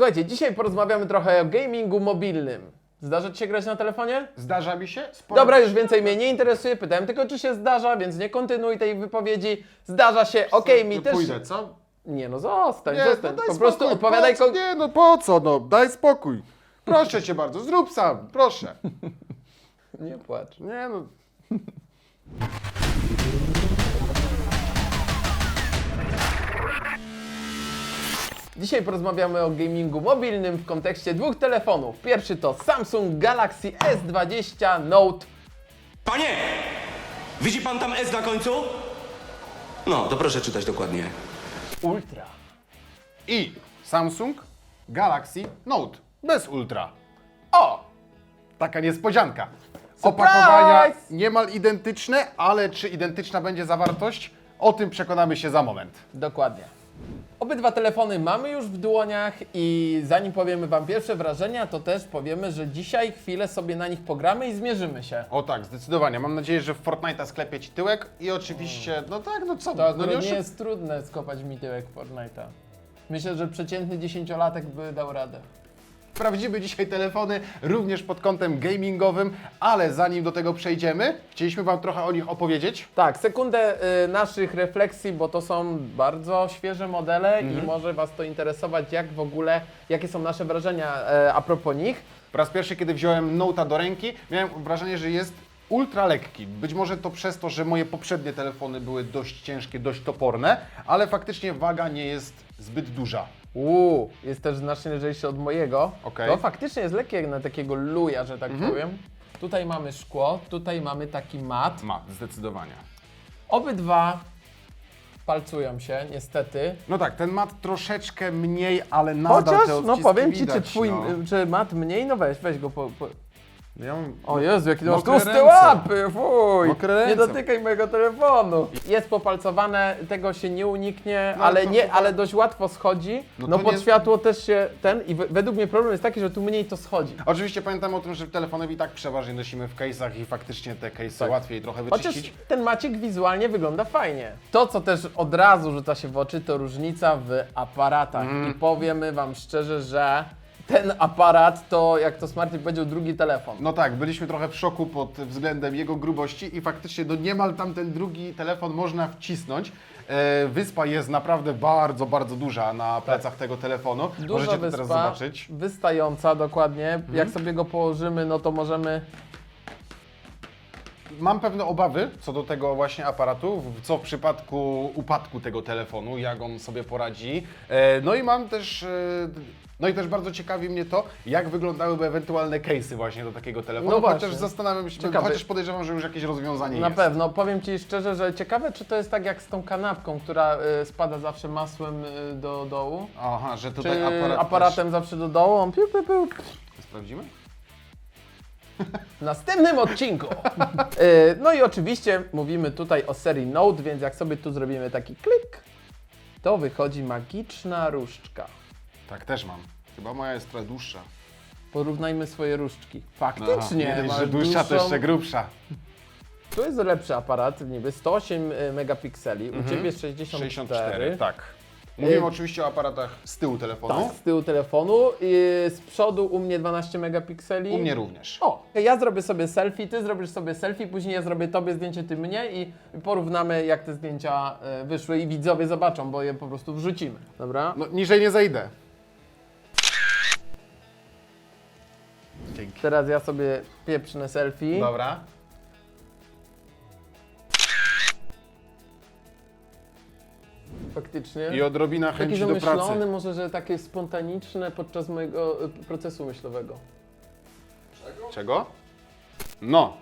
Słuchajcie, dzisiaj porozmawiamy trochę o gamingu mobilnym. Zdarza Ci się grać na telefonie? Zdarza mi się? Sporo Dobra, już więcej mnie nie interesuje. Pytałem tylko, czy się zdarza, więc nie kontynuuj tej wypowiedzi. Zdarza się, okej, mi też. Pójdę, co? Nie no, zostań, Nie, zostań. no daj po spokój, prostu odpowiadaj. po co? Kon... Nie, no po co, no, daj spokój. Proszę cię bardzo, zrób sam, proszę. Nie płacz. Nie no, Dzisiaj porozmawiamy o gamingu mobilnym w kontekście dwóch telefonów. Pierwszy to Samsung Galaxy S20 Note. Panie! Widzi pan tam S na końcu? No, to proszę czytać dokładnie. Ultra. i Samsung Galaxy Note, bez ultra. O! Taka niespodzianka. Opakowania niemal identyczne, ale czy identyczna będzie zawartość? O tym przekonamy się za moment. Dokładnie. Obydwa telefony mamy już w dłoniach i zanim powiemy Wam pierwsze wrażenia, to też powiemy, że dzisiaj chwilę sobie na nich pogramy i zmierzymy się. O tak, zdecydowanie. Mam nadzieję, że w Fortnite'a sklepie ci tyłek i oczywiście, no tak, no co, To no akurat nie jest trudne skopać mi tyłek Fortnite'a. Myślę, że przeciętny dziesięciolatek by dał radę. Sprawdzimy dzisiaj telefony również pod kątem gamingowym, ale zanim do tego przejdziemy, chcieliśmy Wam trochę o nich opowiedzieć. Tak, sekundę y, naszych refleksji, bo to są bardzo świeże modele i może Was to interesować, jak w ogóle, jakie są nasze wrażenia e, a propos nich. Po raz pierwszy, kiedy wziąłem Note'a do ręki, miałem wrażenie, że jest ultra lekki. Być może to przez to, że moje poprzednie telefony były dość ciężkie, dość toporne, ale faktycznie waga nie jest zbyt duża. Uuu, jest też znacznie lżejszy od mojego. Okej. To faktycznie jest lekkie jak na takiego luja, że tak powiem. Tutaj mamy szkło, tutaj mamy taki mat. Ma, zdecydowanie. Obydwa palcują się, niestety. No tak, ten mat troszeczkę mniej, ale nadal Chociaż, te no odciski powiem Ci, widać, czy twój, no. czy mat mniej, no weź, weź go po... po... Ja mam... O Jezu, jaki masz Mokre ręce. łapy, fuj! Mokre Nie dotykaj mojego telefonu. Jest popalcowane, tego się nie uniknie, No, ale, to nie, chyba- ale dość łatwo schodzi. No, No to pod nie- światło też się ten i we- według mnie problem jest taki, że tu mniej to schodzi. Oczywiście pamiętam o tym, że telefony i tak przeważnie nosimy w case'ach i faktycznie te case'y Tak. łatwiej trochę Chociaż wyczyścić. ten macik wizualnie wygląda fajnie. To, co też od razu rzuca się w oczy, to różnica w aparatach. Mhm. I powiemy Wam szczerze, że ten aparat to, jak to Smarty powiedział, drugi telefon. No tak, byliśmy trochę w szoku pod względem jego grubości i faktycznie no niemal tam ten drugi telefon można wcisnąć. E, wyspa jest naprawdę bardzo, bardzo duża na plecach tego telefonu. Duża Możecie to wyspa, teraz zobaczyć. wystająca dokładnie. Mhm. Jak sobie go położymy, no to możemy... Mam pewne obawy co do tego właśnie aparatu, co w przypadku upadku tego telefonu, jak on sobie poradzi. E, no i mam też... E, no i też bardzo ciekawi mnie to, jak wyglądałyby ewentualne case'y właśnie do takiego telefonu. No właśnie. Chociaż zastanawiam się, Ciekawy. chociaż podejrzewam, że już jakieś rozwiązanie Na jest. pewno. Powiem Ci szczerze, że ciekawe, czy to jest tak jak z tą kanapką, która y, spada zawsze masłem y, do dołu. Aha, że tutaj Czy aparat aparatem zawsze do dołu, on piu, piu, piu. Sprawdzimy? W następnym odcinku. Y, no i oczywiście mówimy tutaj o serii Note, więc jak sobie tu zrobimy taki klik, to wychodzi magiczna różdżka. Tak, też mam. Chyba moja jest trochę dłuższa. Porównajmy swoje różdżki. Faktycznie, nie masz że dłuższa, to dłuższą- jeszcze grubsza. Tu jest lepszy aparat, niby 108 megapikseli, u Ciebie 64. 64, tak. Mówimy oczywiście o aparatach z tyłu telefonu. Tak, z tyłu telefonu. I z przodu u mnie 12 megapikseli. U mnie również. O, ja zrobię sobie selfie, ty zrobisz sobie selfie, później ja zrobię tobie zdjęcie, ty mnie i porównamy jak te zdjęcia e, wyszły i widzowie zobaczą, bo je po prostu wrzucimy. Dobra? No, niżej nie zejdę. Dzięki. Teraz ja sobie pieprzne selfie. Dobra. Faktycznie. I odrobina Taki chęci do pracy. zamyślony, może że takie spontaniczne podczas mojego e, procesu myślowego. Czego? No.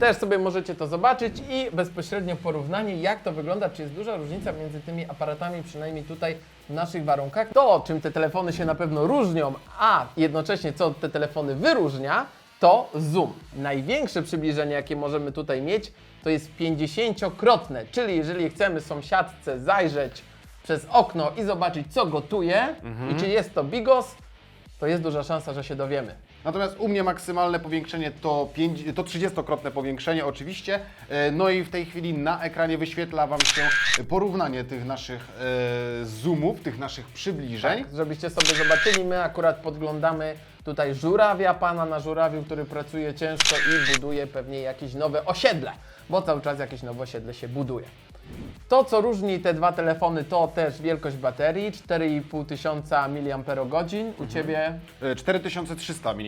Też sobie możecie to zobaczyć i bezpośrednio porównanie, jak to wygląda, czy jest duża różnica między tymi aparatami, przynajmniej tutaj w naszych warunkach. To, czym te telefony się na pewno różnią, a jednocześnie co te telefony wyróżnia, to zoom. Największe przybliżenie, jakie możemy tutaj mieć, to jest 50-krotne, czyli jeżeli chcemy sąsiadce zajrzeć przez okno i zobaczyć, co gotuje i czy jest to bigos, to jest duża szansa, że się dowiemy. Natomiast u mnie maksymalne powiększenie to, to 30-krotne powiększenie oczywiście. E, No i w tej chwili na ekranie wyświetla Wam się porównanie tych naszych e, zoomów, tych naszych przybliżeń. Żebyście sobie zobaczyli, my akurat podglądamy tutaj żurawia, pana na żurawiu, który pracuje ciężko i buduje pewnie jakieś nowe osiedle, bo cały czas jakieś nowe osiedle się buduje. To, co różni te dwa telefony, to też wielkość baterii, 4,5 tysiąca mAh, u Ciebie E, 4300 mAh.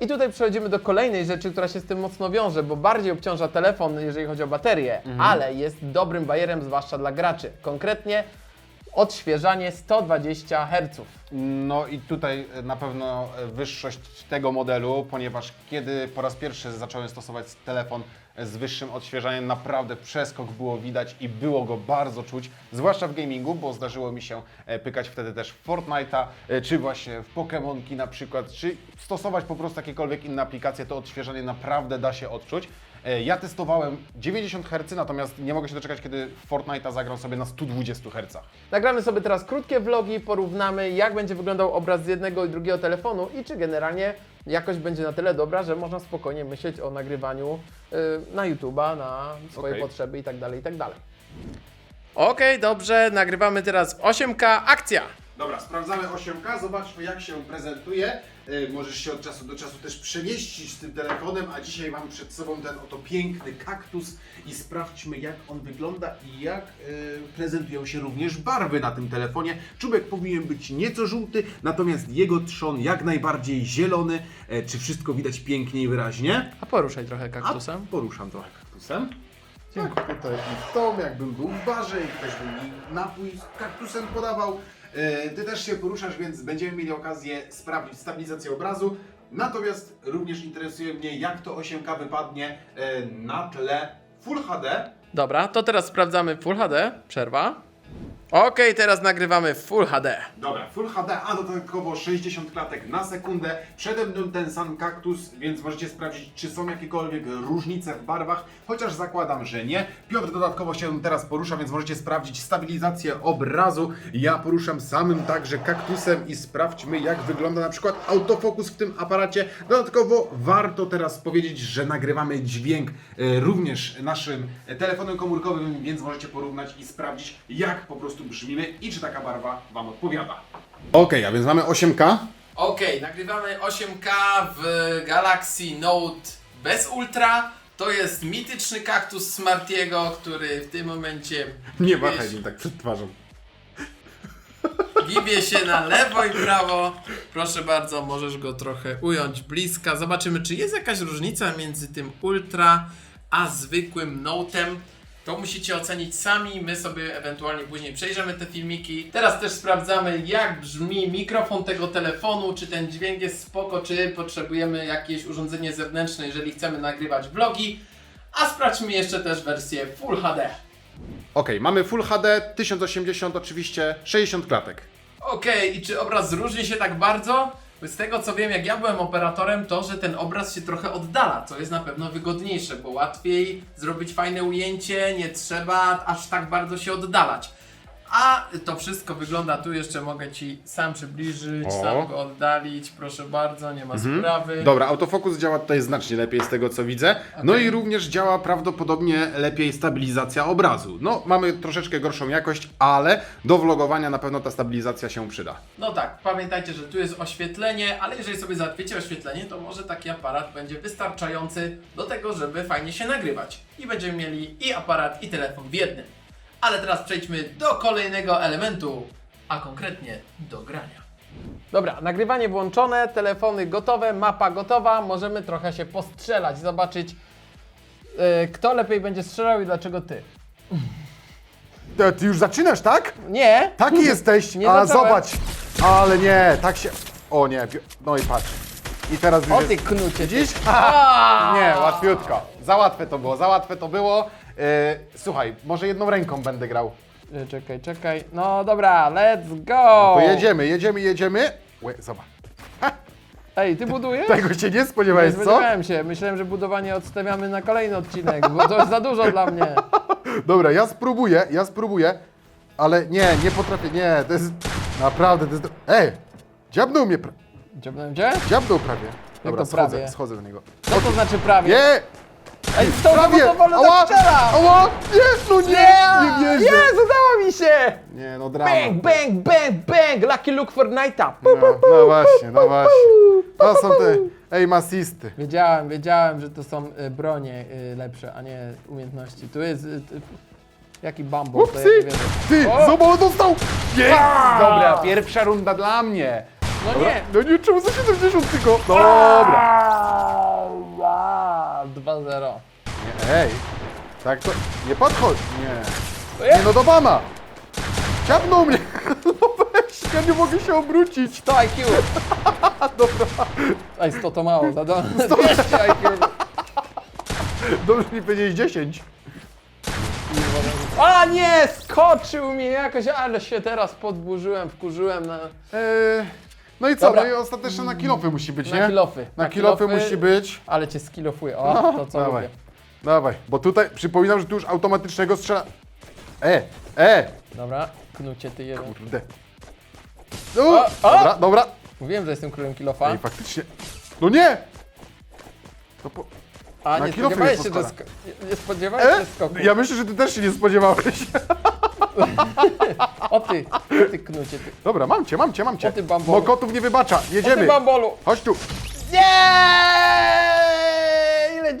I tutaj przechodzimy do kolejnej rzeczy, która się z tym mocno wiąże, bo bardziej obciąża telefon, jeżeli chodzi o baterię, ale jest dobrym bajerem, zwłaszcza dla graczy. Konkretnie odświeżanie 120 Hz. No i tutaj na pewno wyższość tego modelu, ponieważ kiedy po raz pierwszy zacząłem stosować telefon z wyższym odświeżaniem, naprawdę przeskok było widać i było go bardzo czuć, zwłaszcza w gamingu, bo zdarzyło mi się e, pykać wtedy też w Fortnite'a, e, czy właśnie w Pokémonki na przykład, czy stosować po prostu jakiekolwiek inne aplikacje, to odświeżanie naprawdę da się odczuć. E, Ja testowałem 90 Hz, natomiast nie mogę się doczekać, kiedy w Fortnite'a zagram sobie na 120 Hz. Nagramy sobie teraz krótkie vlogi, porównamy jak będzie wyglądał obraz z jednego i drugiego telefonu i czy generalnie jakość będzie na tyle dobra, że można spokojnie myśleć o nagrywaniu y, na YouTube'a, na swoje Okej. potrzeby itd. itd. Okej, dobrze, nagrywamy teraz 8K, akcja! Dobra, sprawdzamy 8K, zobaczmy jak się prezentuje. Yy, możesz się od czasu do czasu też przemieścić z tym telefonem, a dzisiaj mam przed sobą ten oto piękny kaktus i sprawdźmy jak on wygląda i jak yy, prezentują się również barwy na tym telefonie. Czubek powinien być nieco żółty, natomiast jego trzon jak najbardziej zielony. E, czy wszystko widać pięknie i wyraźnie? A poruszaj trochę A kaktusem. poruszam trochę kaktusem. Tak, tutaj i w tom, jakbym był w barze i ktoś by mi napój z kaktusem podawał. E, Ty też się poruszasz, więc będziemy mieli okazję sprawdzić stabilizację obrazu. Natomiast również interesuje mnie, jak to 8K wypadnie e, na tle Full HD. Dobra, to teraz sprawdzamy Full HD. Przerwa. Okej, teraz nagrywamy Full HD. Dobra, Full HD, a dodatkowo 60 klatek na sekundę. Przede mną ten sam kaktus, więc możecie sprawdzić, czy są jakiekolwiek różnice w barwach, chociaż zakładam, że nie. Piotr dodatkowo się teraz porusza, więc możecie sprawdzić stabilizację obrazu. Ja poruszam samym także kaktusem i sprawdźmy, jak wygląda na przykład autofokus w tym aparacie. Dodatkowo warto teraz powiedzieć, że nagrywamy dźwięk e, również naszym telefonem komórkowym, więc możecie porównać i sprawdzić, jak po prostu brzmimy i czy taka barwa Wam odpowiada. Okej, a więc mamy 8K. Okej, nagrywamy 8K w Galaxy Note bez Ultra. To jest mityczny kaktus Smartiego, który w tym momencie Nie gibie machaj się- nim tak przed twarzą. gibie się na lewo i prawo. Proszę bardzo, możesz go trochę ująć bliska. Zobaczymy, czy jest jakaś różnica między tym Ultra a zwykłym Note'em. To musicie ocenić sami, my sobie ewentualnie później przejrzymy te filmiki. Teraz też sprawdzamy jak brzmi mikrofon tego telefonu, czy ten dźwięk jest spoko, czy potrzebujemy jakieś urządzenie zewnętrzne, jeżeli chcemy nagrywać vlogi. A sprawdźmy jeszcze też wersję Full HD. Okej, mamy Full HD, 1080 oczywiście, 60 klatek. Okej, i czy obraz różni się tak bardzo? Z tego co wiem, jak ja byłem operatorem, to że ten obraz się trochę oddala, co jest na pewno wygodniejsze, bo łatwiej zrobić fajne ujęcie, nie trzeba aż tak bardzo się oddalać. A to wszystko wygląda tu, jeszcze mogę Ci sam przybliżyć, O. sam go oddalić, proszę bardzo, nie ma sprawy. Dobra, autofokus działa tutaj znacznie lepiej z tego co widzę. No Okej. i również działa prawdopodobnie lepiej stabilizacja obrazu. No, mamy troszeczkę gorszą jakość, ale do vlogowania na pewno ta stabilizacja się przyda. No tak, pamiętajcie, że tu jest oświetlenie, ale jeżeli sobie załatwicie oświetlenie, to może taki aparat będzie wystarczający do tego, żeby fajnie się nagrywać. I będziemy mieli i aparat, i telefon w jednym. Ale teraz przejdźmy do kolejnego elementu, a konkretnie do grania. Dobra, nagrywanie włączone, telefony gotowe, mapa gotowa, możemy trochę się postrzelać, zobaczyć yy, kto lepiej będzie strzelał i dlaczego ty. Ty już zaczynasz, tak? Nie! Taki jesteś, Nie a zacząłem. zobacz. Ale nie, tak się... O nie, pi- no i patrz. I teraz już O jest- ty knucie! Widzisz? A! Nie, łatwiutko. Za łatwe to było, za łatwe to było. E, słuchaj, może jedną ręką będę grał. E, Czekaj, czekaj. No dobra, let's go! To jedziemy, jedziemy, jedziemy. Łe, zobacz. Ej, ty budujesz? Tego się nie Nie spodziewałeś, co? spodziewałem się. Myślałem, że budowanie odstawiamy na kolejny odcinek, bo to jest za dużo dla mnie. Dobra, ja spróbuję, ja spróbuję, ale nie, nie potrafię, nie, to jest naprawdę, to jest... Ej, dziabnął mnie, pra... Dziobnąłem cię? Dziabnął prawie. Dobra, to prawie? schodzę, schodzę w niego. Co to znaczy prawie? Nie! Ej, tą Prawie! to wolno Ała! strzela! Ała! Nie! No nie! Nie wierzę! Jest, udało mi się! Nie, no drama. Bang, bang, bang, bang! Lucky look for Nighta! Pu, No, pu, pu, no właśnie, no właśnie. To są te pu. aim-assisty. Wiedziałem, wiedziałem, że to są y, bronie y, lepsze, a nie umiejętności. Tu jest... Y, y, jaki bumble, to ja nie Upsi! wierzę. Ty, O! zobacz, dostał! Jest! Dobra, pierwsza runda dla mnie. No Dobra. nie! No nie, czemu za 70 tylko? Dobra. Nie, ej, tak to, nie podchodź. Nie. Nie no, do bana. Ciapnął mnie. No weź, ja nie mogę się obrócić. 100 IQ! Dobra. Ej, 100 to mało, za do... 200 IQ. Dobrze mi powiedzieć 10. A nie! Skoczył mnie jakoś, ale się teraz podburzyłem, wkurzyłem na, Eee, no i co? Dobra. No i ostatecznie na kilofy musi być, nie? na kilofy. Na kilofy musi być. Ale cię skilofuje. O, to co Dawaj. lubię. Dawaj, bo tutaj przypominam, że tu już automatycznego strzela. E, e, Dobra, knucie ty jeden. kurde. U, O, o! dobra, dobra. Mówiłem, że jestem królem kilofa. Ej, faktycznie. No nie! To po... A na nie spodziewałeś jest się, że sko- nie- nie spodziewałeś E? się skoku. Ja myślę, że ty też się nie spodziewałeś. O ty, o ty knucie ty. Dobra, mam cię, mam cię, mam cię. O ty bambolu. Mokotów nie wybacza, O ty jedziemy. bambolu. Chodź tu. Nie!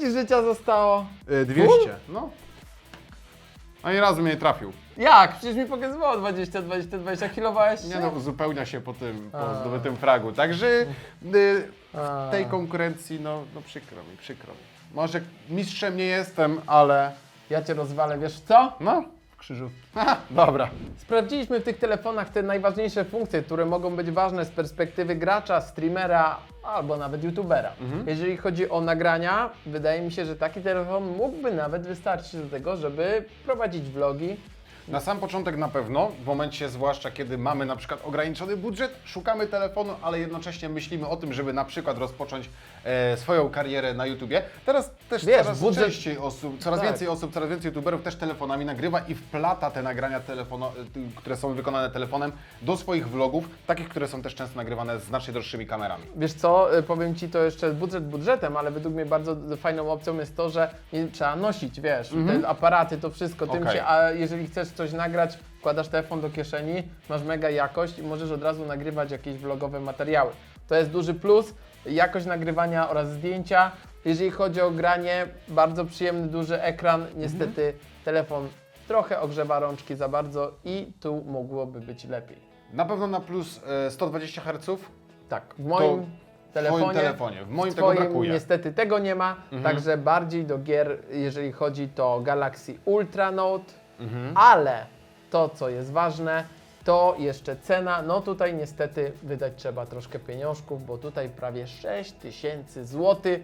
Ci życia zostało? E, 200, no. Ani razu mnie nie trafił. Jak? Przecież mi pokazywało 20, 20, 20 kilowałeś Nie no, uzupełnia się po tym, po A. zdobytym fragu. Także y, w tej konkurencji, no, no przykro mi, przykro mi. Może mistrzem nie jestem, ale Ja cię rozwalę, wiesz co? no, Krzyżów. Aha, dobra. Sprawdziliśmy w tych telefonach te najważniejsze funkcje, które mogą być ważne z perspektywy gracza, streamera albo nawet youtubera. Jeżeli chodzi o nagrania, wydaje mi się, że taki telefon mógłby nawet wystarczyć do tego, żeby prowadzić vlogi. Na sam początek na pewno, w momencie zwłaszcza kiedy mamy na przykład ograniczony budżet, szukamy telefonu, ale jednocześnie myślimy o tym, żeby na przykład rozpocząć e, swoją karierę na YouTubie. Teraz też Wiesz, coraz budżet- częściej osób, coraz Tak. więcej osób, coraz więcej YouTuberów też telefonami nagrywa i wplata te nagrania, telefono, e, które są wykonane telefonem, do swoich vlogów, takich, które są też często nagrywane z znacznie droższymi kamerami. Wiesz co, y, powiem Ci to jeszcze budżet budżetem, ale według mnie bardzo fajną opcją jest to, że nie trzeba nosić, wiesz, te aparaty, to wszystko, tym Okej. się, a jeżeli chcesz coś nagrać, wkładasz telefon do kieszeni, masz mega jakość i możesz od razu nagrywać jakieś vlogowe materiały. To jest duży plus, jakość nagrywania oraz zdjęcia. Jeżeli chodzi o granie, bardzo przyjemny, duży ekran, niestety telefon trochę ogrzewa rączki za bardzo i tu mogłoby być lepiej. Na pewno na plus e, 120 Hz. Tak, w moim w telefonie. moim telefonie, w moim w tego twoim brakuje. niestety tego nie ma, także bardziej do gier, jeżeli chodzi to Galaxy Ultra Note, ale to co jest ważne, to jeszcze cena, no tutaj niestety wydać trzeba troszkę pieniążków, bo tutaj prawie 6 tysięcy złotych,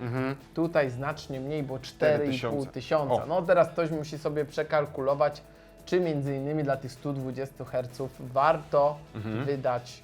tutaj znacznie mniej, bo 4,5 tysiące. tysiąca. O. No teraz ktoś musi sobie przekalkulować, czy między innymi dla tych 120 Hz warto wydać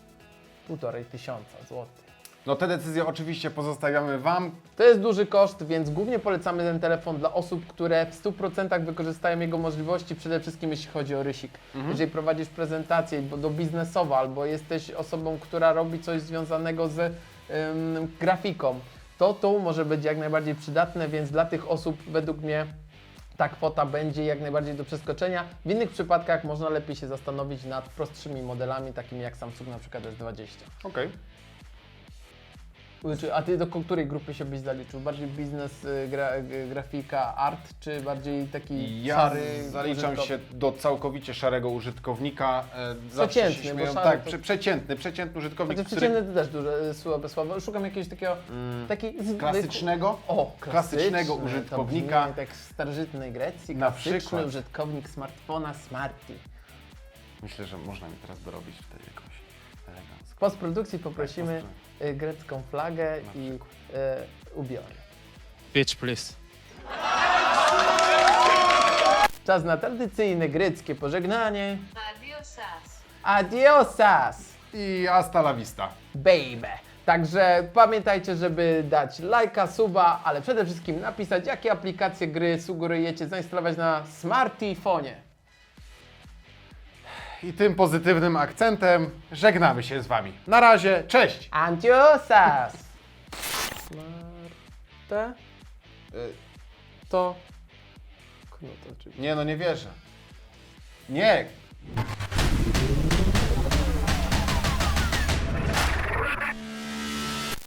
1,5 tysiąca złotych. No te decyzje oczywiście pozostawiamy Wam. To jest duży koszt, więc głównie polecamy ten telefon dla osób, które w 100% wykorzystają jego możliwości, przede wszystkim jeśli chodzi o rysik. Jeżeli prowadzisz prezentację bo do biznesowa, albo jesteś osobą, która robi coś związanego z ym, grafiką, to to może być jak najbardziej przydatne, więc dla tych osób według mnie ta kwota będzie jak najbardziej do przeskoczenia. W innych przypadkach można lepiej się zastanowić nad prostszymi modelami, takimi jak Samsung na przykład S20. Okej. Czy- A ty do której grupy się byś zaliczył? Bardziej biznes, y, gra, y, grafika, art, czy bardziej taki Ja szary? zaliczam użytkowy? się do całkowicie szarego użytkownika. e, zawsze Przeciętny, się bo śmieją- szary Tak, to- prze, przeciętny, przeciętny użytkownik, Znaczy który przeciętny to też duże, y, słabe słowo. Szukam jakiegoś takiego, taki zwykły- klasycznego. O, klasycznego klasyczny, użytkownika. To brzmi tak w starożytnej Grecji, Na klasyczny przykład. użytkownik smartfona Smarty. Myślę, że można mi teraz dorobić tutaj jakąś elegancką. Postprodukcji poprosimy Tak, y, grecką flagę Na i y, ubiory. Bitch, please. Czas na tradycyjne greckie pożegnanie. Adiosas. Adiosas! I hasta la vista. baby. Także pamiętajcie, żeby dać lajka, suba, ale przede wszystkim napisać, jakie aplikacje gry sugerujecie zainstalować na smartfonie. I tym pozytywnym akcentem żegnamy się z Wami. Na razie, cześć! Antiosas! Marte? Y, To... Knut oczywiście. Nie no, nie wierzę. Nie,